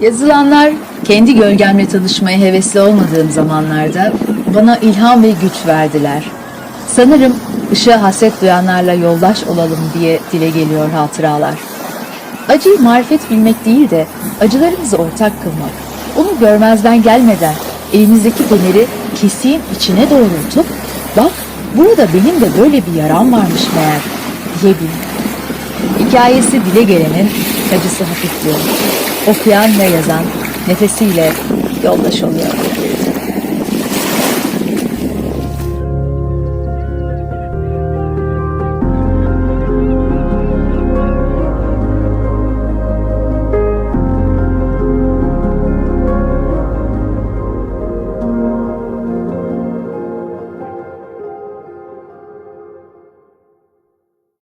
Yazılanlar kendi gölgemle tanışmaya hevesli olmadığım zamanlarda bana ilham ve güç verdiler. Sanırım ışığa hasret duyanlarla yoldaş olalım diye dile geliyor hatıralar. Acıyı marifet bilmek değil de acılarımızı ortak kılmak. Onu görmezden gelmeden elimizdeki feneri kesiğin içine doğrultup bak burada benim de böyle bir yaram varmış meğer diyebilmek. Hikayesi dile gelenin acısı hafifliyor. Okuyan ve yazan nefesiyle yoldaş oluyor.